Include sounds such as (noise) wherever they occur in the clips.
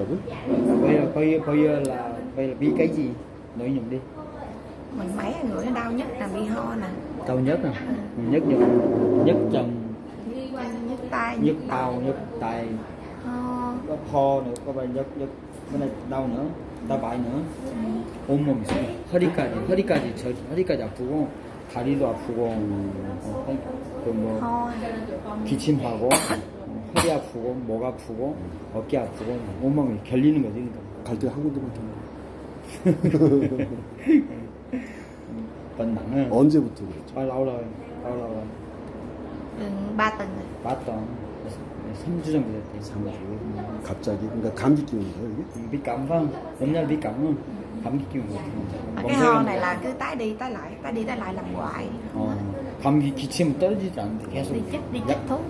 여러분? bây giờ bây bây giờ là bây giờ bị cái gì nói nhầm đi mình mấy người nó đau nhất là bị ho nè đau nhất nè nhất nhất nhất chân nhức chân nhức tay nhất đau nhất tay ho có kho nữa có bài nhất nhất cái này đau nữa đau bại nữa 온몸이 있어 허리까지 허리까지 저 허리까지 아프고 다리도 아프고 어, 그뭐 ho 기침하고 어, 허리 아프고 목 아프고 어깨 아프고 온몸이 결리는 거지 그러니까 갈때 한 군데밖에 없네. bệnh nặng á 언제부터 그랬죠? rồi gần 3 tuần rồi 맞다 3주 정도 됐대 3주. 갑자기. 그러니까 감기 기운이에요, 이게? bị cảm bị không 감기 기운 mà 같은 cái ho này là cứ tái đi tái lại tái đi tái lại làm hoài 어, 감기 기침 떨어지지 않는데 계속 đi chích đi chích thuốc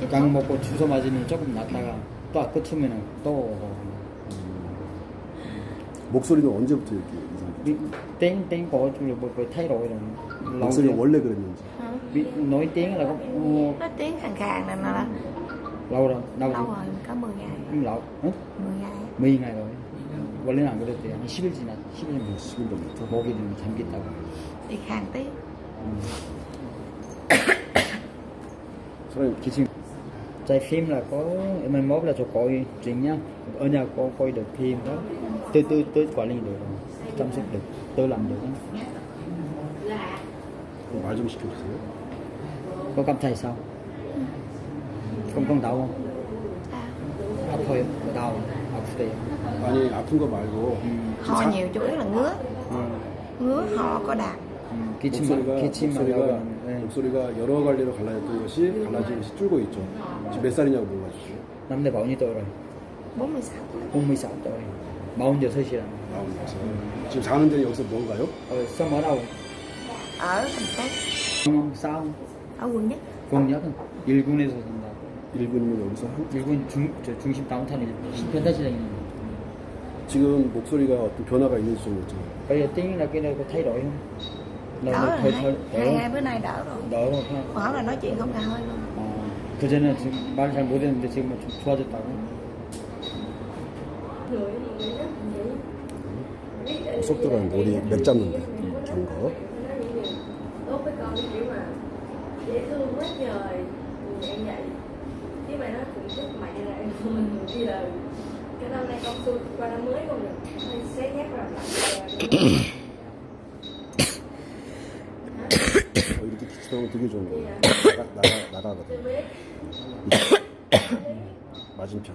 chích 약 먹고 주사 맞으면 조금 낫다가 또 아프면 또 오고. 목소리는 언제부터 이렇게 tiếng tiếng thay đổi rồi lâu 목소리가 rồi. 원래 그랬는지. Hả? bị nói tiếng là có ô, nó tiếng khàn khàn này là lâu rồi lâu lâu rồi rồi có 10 ngày 음, lâu 어? 10 ngày mấy ngày rồi 원래는 안 그랬대요 한 10일 지났 10일 전 10일 전부터. 목이 좀 잠기 있다고 đi khàn tí 사장님, 기침 tại phim là có mai mốt là cho coi chuyện nhá ở nhà có coi được phim đó tôi tôi tôi quản lý được rồi chăm sóc được tôi làm được 말 좀 시켜주세요. có cảm thấy sao không không đau không à, 아파요 đau 아프대요 아니, 아픈 거 말고. 음, ho nhiều chủ yếu là ngứa 음, ngứa ho có đạt 음, 기침만 목소리가, 기침만 목소리가, 네. 목소리가 여러 갈래로 갈라졌던 것이 갈라진 것이 줄고 있죠. 지금 몇 살이냐고 năm nay bao nhiêu tuổi rồi 46 46 tuổi 46이라 마흔 여섯. 지금 사는 데는 여기서 뭔가요? phố không sao ở quận nhất quân nhất 일군에서 산다. 1군이면 여기서 한, 일군 중, 저 중심 다운타운에 편타시장이 있는 지금 목소리가 어떤 변화가 있는지 좀 여쭤봐요. có thay đổi không Nó- đỡ nó rồi thay- hai, thay- hai, đỡ hai bữa nay đỡ rồi đỡ rồi phải còn là nói chuyện không ra hơi luôn 어, 그전에 지금 말을 잘 못했는데 지금 좀 좋아졌다고 쏙 들어가는 우리 맥 잡는데 경거. tốt với con kiểu mà dễ thương quá trời em vậy chứ mày nói cũng thích mày là em của mình bây giờ cái năm nay con xuân qua năm mới con được hơi xé nhát rồi (clears throat) 기침하면 되게 좋은 거예요. 나가, 나가, 나가거든. (coughs) 맞은편.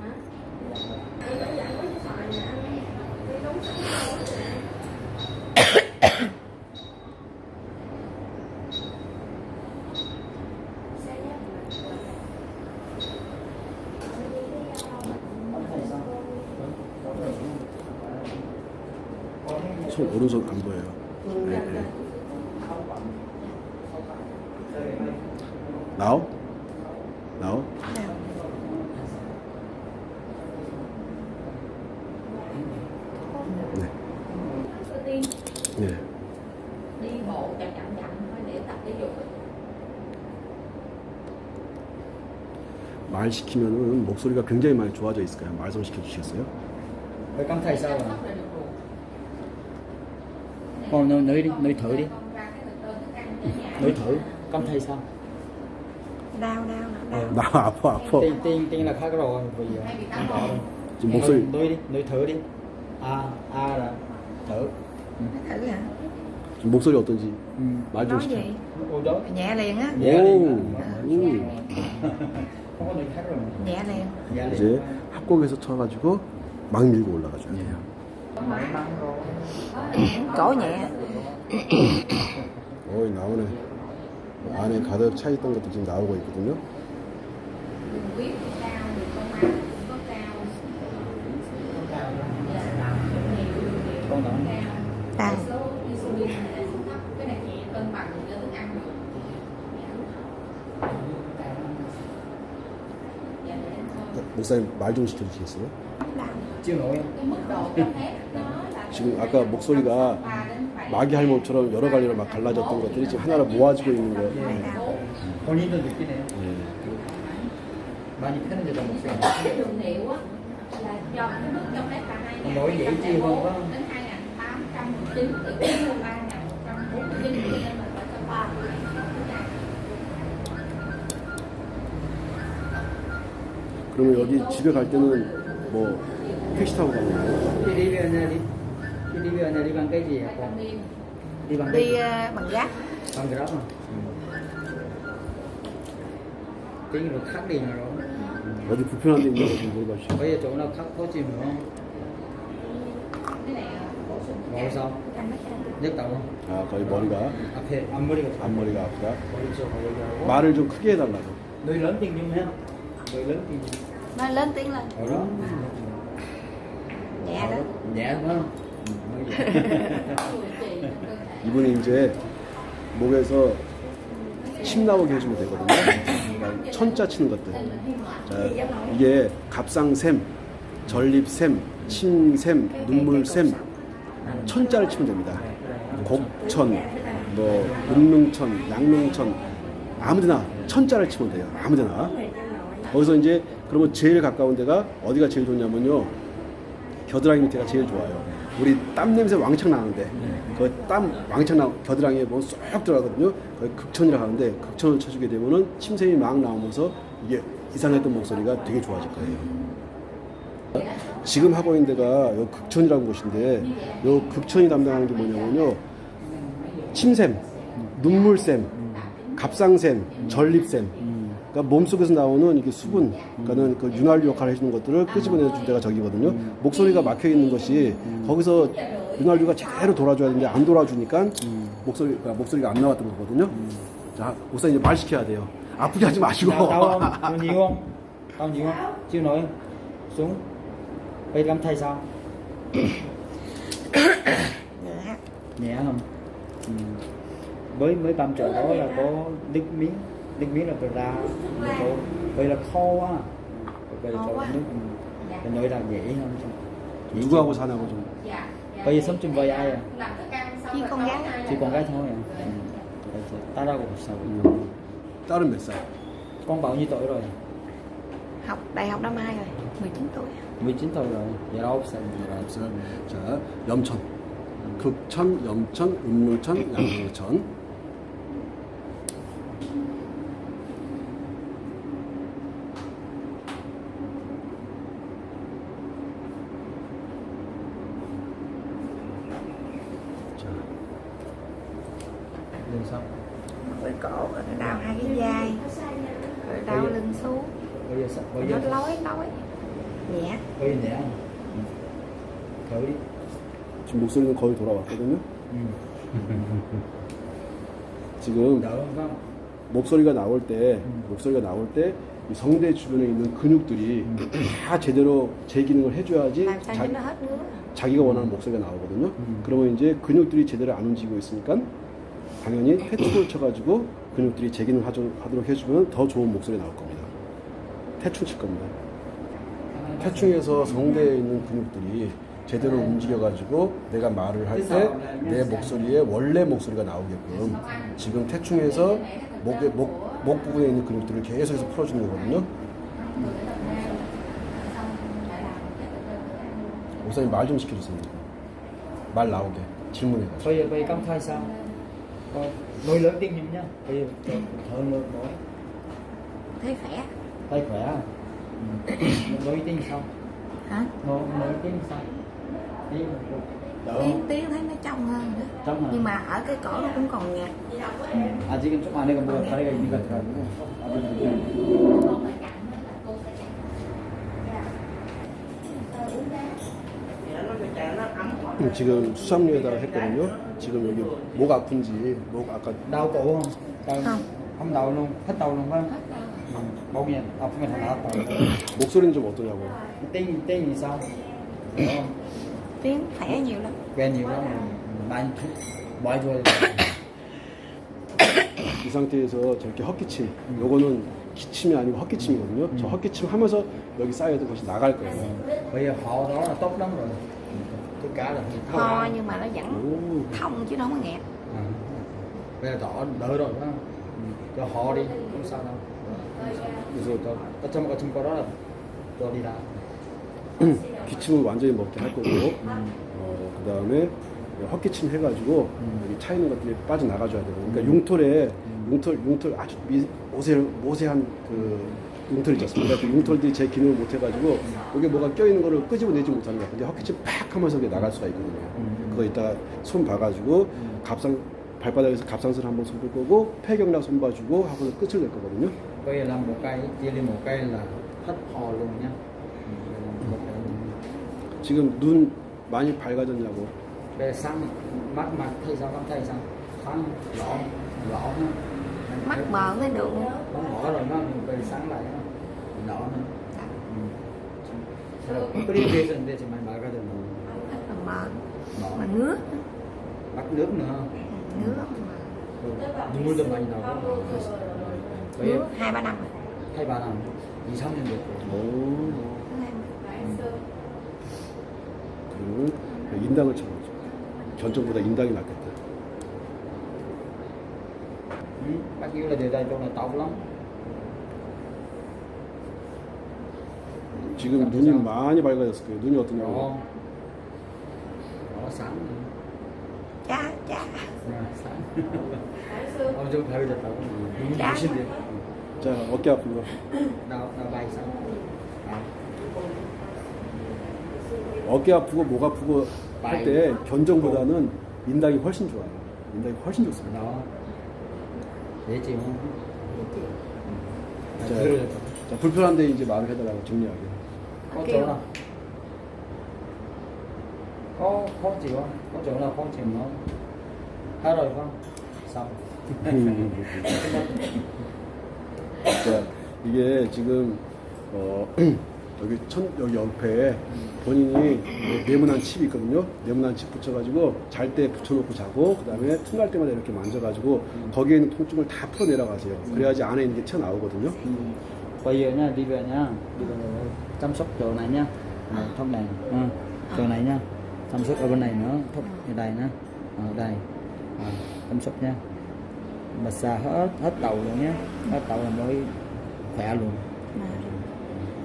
손 오른손 안 보여요. 네, 네. 나오? 나오? nào 네. đầu tiên 네. đi bộ chậm chậm chậm thôi để tập thể dục 말 시키면은 목소리가 굉장히 많이 좋아져 있을까요? 말좀 시켜주시겠어요? Vậy cảm thấy sao rồi? Con nói, nói đi, nói thử đi Nói thử, cảm thấy sao? đau đau nè đau 나 아파 아파. Tiên, tiên, tiên là khác rồi, bây giờ không có đâu 지금 목소리 Nói, nói đi, nói thử đi A, A là thử hả 목소리 어떤지 ừ. 말좀 nói 시켜. gì nhẹ liền á 오, 음. Nhẹ liền 이제 합곡에서 쳐가지고 막 밀고 올라가줘야 돼요. cổ nhẹ 어이 나오네. 안에 가득 차 있던 것도 지금 나오고 있거든요. huyết cao thì con ăn cũng có cao Con đó đau số insulin là xuống thấp cái này nhẹ cân bằng cho thức ăn được 목사님 말 좀 시켜주시겠어요? 지금 아까 목소리가 3 đến 7 마귀 할멈처럼 여러 갈래로 막 갈라졌던 것들이 지금 하나로 모아지고 있는 거예요. này đau 본인도 느끼네요. 네. 많이 목소리가 niệu á cái hai Ông nói vậy chi hơn quá. đến 2819 từ 3149 cho nên mình phải cho ba 그러면 여기 집에 갈 때는 뭐 택시 타고 가는 거예요? Khi đi về này đi Khi đi về này đi bằng cái gì hả con? Đi bằng cái đi gì? ờ, bằng gác Bằng Grab à? Tiếng rồi khác đi nào rồi 어디 불편한 데 있냐고 좀 물어봐 주시죠. Bây giờ chỗ nào khác khó chịu nữa không? Rồi sao? 아, 거의 머리가 앞에 앞머리가 다 앞머리가 아프다. 머리 쪽 머리하고 말을 좀 크게 해달라고. nó lên tiếng lên ở đó nhẹ đó nhẹ phải không 이분이 이제 목에서 침 나오게 해주면 되거든요. 그러니까 천자 치는 것들. 자, 이게 갑상샘, 전립샘, 침샘, 눈물샘, 천자를 치면 됩니다. 곡천, 뭐 음릉천, 양릉천, 아무데나 천자를 치면 돼요. 아무데나. 거기서 이제 그러면 제일 가까운 데가 어디가 제일 좋냐면요. 겨드랑이 밑에가 제일 좋아요. 우리 땀 냄새 왕창 나는데 그 땀 왕창 나 겨드랑이에 보면 쏙 들어가거든요. 거기 극천이라고 하는데 극천을 쳐주게 되면은 침샘이 막 나오면서 이게 이상했던 목소리가 되게 좋아질 거예요. 지금 하고 있는 데가 요 극천이라는 곳인데 요 극천이 담당하는 게 뭐냐면요. 침샘, 눈물샘, 갑상샘, 전립샘. 그러니까 몸속에서 나오는 이게 수분, 그러니까는 그 윤활유 역할을 해주는 것들을 끄집어내 줄 때가 저기거든요. 목소리가 막혀 있는 것이 거기서 윤활유가 제대로 돌아줘야 되는데 안 돌아주니까 목소리, 가 목소리가 안 나왔던 거거든요. 자, 목사님 이제 말 시켜야 돼요. 아프게 하지 마시고. không đau nhiều không chịu nổi không xuống bây giờ thầy sao nhẹ nhẹ không ừ. mới mới băm chỗ đó là có nước miếng nước miếng là tôi ra là có bây là kho quá bây giờ Kho cho quá. nước ừ. Tôi nói là dễ không dễ 누구하고 사냐고 좀. dạ bây giờ sống chung với ai à làm cái cam xong Chỉ rồi con có gái. hai chỉ con gái thôi à ừ. Bây giờ 따라하고 sao vậy? 딸은 몇 살? con bao nhiêu tuổi rồi học đại học năm hai rồi 19 tuổi 19 tuổi rồi 19살 19살. 자, 염천. 극천, 염천, 음릉천, 양릉천. 자, lên sao với cổ rồi nó đau hai cái vai rồi đau Bây giờ- lưng xuống bây giờ sao bây nó giờ lói lói nhẹ bây giờ nhẹ Ừ. thử đi 지금 목소리는 거의 돌아왔거든요. 지금 목소리가 나올 때, 음. 목소리가 나올 때, 이 성대 주변에 있는 근육들이 다 제대로 제 기능을 해줘야지 sao 자, 자기가 원하는 목소리가 나오거든요. 음. 그러면 이제 근육들이 제대로 안 움직이고 있으니까 당연히 태충을 (clears throat) 쳐가지고 근육들이 제 기능을 하도록 해주면 더 좋은 목소리 나올 겁니다. 태충 칠 겁니다. 태충에서 성대에 있는 근육들이 제대로 움직여가지고 내가 말을 할 때 내 목소리에 원래 목소리가 나오게끔 지금 태충에서 목에, 목, 목 부분에 있는 근육들을 계속해서 풀어주는 거거든요. 목사님 말 좀 시켜주세요. 말 나오게 질문해가지고. bây giờ bây giờ công khai sao Con nói lớn tiếng nhầm nhá bây giờ thở thở lớn nói thấy khỏe tay khỏe à? ừ. nói tiếng sao hả nói nói tiếng sao tiếng tiếng tiếng thấy nó trong hơn nữa trong hả nhưng mà ở cái cổ nó cũng còn nhạt 아 지금 좀 안에가 뭐 다리가 있는 것 같아가지고 음, 지금 수삼류에다가 했거든요. 지금 여기 목 아픈지 목 아까 đau cổ không đau Không. không đau luôn hết đau luôn phải không ừ. bỗng nhiên 아프면 다 나았다 목소리는 좀 어떠냐고. gì sao đỡ tiếng khỏe nhiều lắm quen nhiều lắm 많이 많이 좋아요 이 상태에서 저렇게 헛기침. 요거는 기침이 아니고 헛기침이거든요. 저 헛기침 하면서 여기 쌓여있던 것이 나갈 거예요. bây giờ họ đó là tốt lắm rồi tất cả là thông ho nhưng mà nó vẫn 오, thông chứ nó không có nghẹt à. bây giờ đỡ đỡ rồi ừ. cho họ đi không sao đâu cho, cho trong cái trong đó là cho đi ra 기침을 완전히 먹게 할 거고, 어, 그 다음에 헛기침 해가지고 여기 차 있는 것들이 빠져나가줘야 되고, 그러니까 융털에 융털, 융털 아주 미, 모세, 모세한 그 있지 않습니까? 그 융털들이 제 기능을 못 해가지고 여기 뭐가 껴있는 거를 끄집어내지 못하는 거야. 근데 헛기침 팍 하면서 그게 나갈 수가 있거든요. 그거 이따 손 봐가지고 갑상, 발바닥에서 갑상선 한번 손을 끄고 폐경락 손 봐주고 하고서 끝을 낼 거거든요. giờ làm một cây chia lên một cây là hết hò luôn nhá 지금 눈 많이 밝아졌냐고. bây giờ sáng mắt mặt thấy sao không thấy sao sáng lõ lõ ha mắt mờ mới được nó mở rồi nó bây giờ sáng lại nó lõ nữa 음. 끓이기 위해서인데 정말 맑아졌네 rất là mờ 뭐, mà ngứa 막 nước nữa ngứa 그 눈물도 많이 나고 그래서 ngứa 거의 hai ba năm rồi hai ba năm 2, 3년 됐고 오. Ngứa hai ba- 그러면 인당을 쳐보죠. 견적보다 인당이 낫겠다. ừ. bác yêu là để đây chỗ này tốt lắm 지금 눈이 많이 밝아졌을 거예요. 눈이 어떠냐고. tao đúng Dạ. xin đi 자, 어깨 아픈 거. đau bay sáng à. 어깨 아프고 목 아프고 할 때 견적보다는 인당이 훨씬 좋아요. 인당이 훨씬 좋습니다. chịu không 자. 자, 불편한데 이제 말을 해달라고 정리하게. chỗ nào khó chịu không hết rồi không xong 자, 이게 지금 어, 여기 천 여기 옆에 본인이 네모난 칩이 있거든요. 네모난 칩 붙여가지고 잘 때 붙여놓고 자고 그다음에 틈날 때마다 이렇게 만져가지고 거기에 있는 통증을 다 풀어내려가세요. 그래야지 안에 있는 게 튀어나오거든요. bây giờ nha đi về nha đi về rồi. chăm sóc chỗ này nha à, thông này ừ. chỗ này nha chăm sóc ở bên này nữa thúc ở đây nữa ở đây à, chăm sóc nha massage hết hết đầu luôn nhé hết đầu là mới khỏe luôn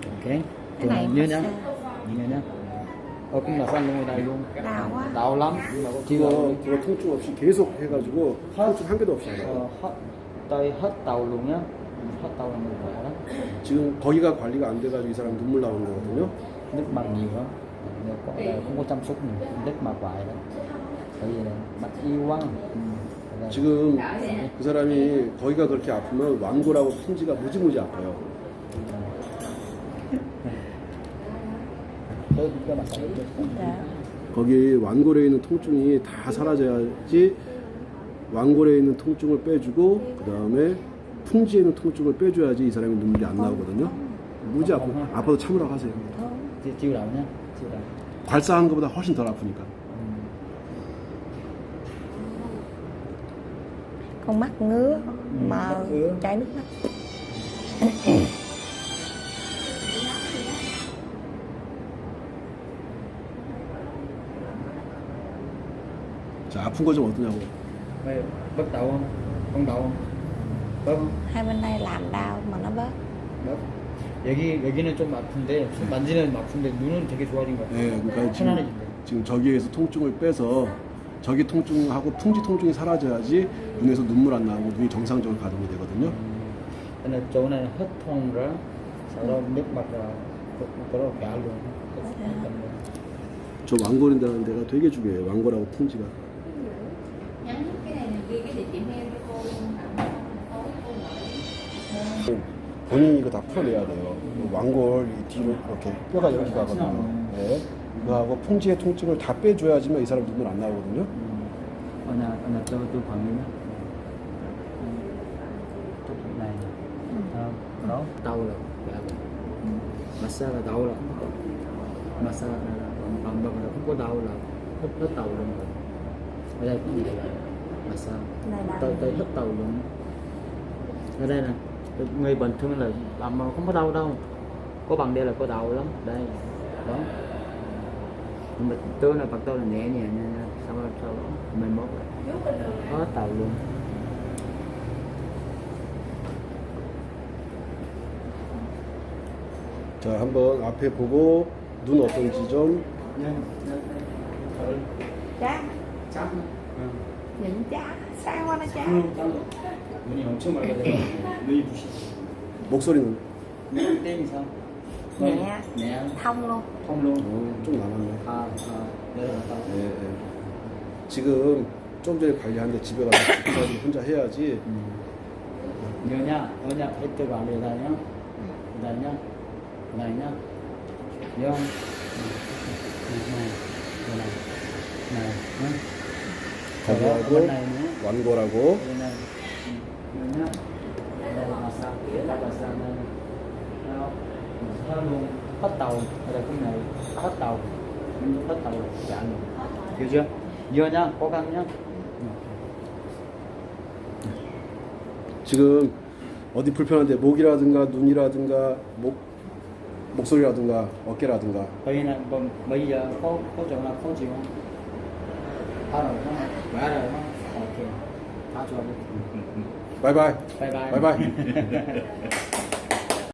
ok Cái này như nhá như nhá luôn đau quá đau lắm 그거, 지금 그거 통증 없이 계속 해가지고 통증 한 개도 없이 đầu luôn nhá hết đầu là mình khỏe đó 지금 거기가 관리가 안 돼가지고 이 사람 눈물 나오는 거거든요. nước mặt nhiều lắm Nếu có đây không có chăm sóc nhiều nước mặt hoài đó bởi vì là mặt yêu quá. 지금 그 사람이 거기가 그렇게 아프면 완고라고 풍지가 무지무지 아파요. 거기 완골에 있는 통증이 다 사라져야지 완골에 있는 통증을 빼주고 그 다음에 풍지에 있는 통증을 빼줘야지 이 사람이 눈물이 안 나오거든요. 무지 아프 아파도 참으라고 하세요. đầu nhá chiêu đầu 괄사한 것보다 훨씬 덜 아프니까. con mắt ngứa mắt ngứa. chảy nước mắt (clears throat) 자 아픈 거 좀 어떠냐고. Mày không? Không không? Bớt không? Hai bên đây làm đau mà nó bớt. Bớt. 여기 여기는 좀 아픈데 손 만지는 아픈데 눈은 되게 좋아진 것 같아 네, 그러니까 지금, 편안해진대 지금 저기에서 통증을 빼서 저기 통증하고 풍지 통증이 사라져야지 눈에서 눈물 안 나오고 눈이 정상적으로 가동이 되거든요. Đó nước mặt là có đó cả luôn. 저 완골인다는 데가 되게 중요해요. 완골하고 풍지가. 본인이 이거 다 풀어내야 돼요. 완골 이 뒤로 이렇게 뼈가 이렇게 가거든요. 네. 이거하고 풍지의 통증을 다 빼줘야지만 이 사람 눈물 안 나오거든요. ở nhà ở nhà tôi tôi khoảng nhé này Ờ, đó đau là dạ rồi massage là đau là không có massage là bằng bằng bằng là không có đau là hết hết đầu luôn rồi ở đây cũng vậy là massage này là tới tới hết đầu luôn ở đây nè người bình thường là làm mà không có đau đâu có bằng đây là có đau lắm đây đó nhưng mà tôi là bằng tôi là nhẹ nhàng nha nha. sau đó sau đó mình mốt hết đầu luôn 자, 한번 앞에 보고 눈 어떤지 좀 nhân nhân thử Chá chắc ừ. Nhìn chá Sao qua nó chá 눈 눈이 엄청 맑아져요 눈이 부시 목소리는 눈 땡이 상 Nhẹ. nhẹ Thông luôn thông luôn 어, 좀 남았네. à à 내려갔다 예, 예. 지금 좀 전에 관리하는데 집에 가서 혼자 해야지. này này này nhá Sau đó 관리하고 bên này nữa 완고라고. Tiếp là massage đây Thấy không hết luôn hết tàu ở đây cái này hết tàu hết tàu chạm được hiểu chưa vừa nhá cố gắng nhá. 지금 어디 불편한데 목이라든가 눈이라든가 목 목소리라든가 어깨라든가 chịu không tháo rồi không khỏe rồi không ok tháo cho đi 바이바이 bye bye 바이바이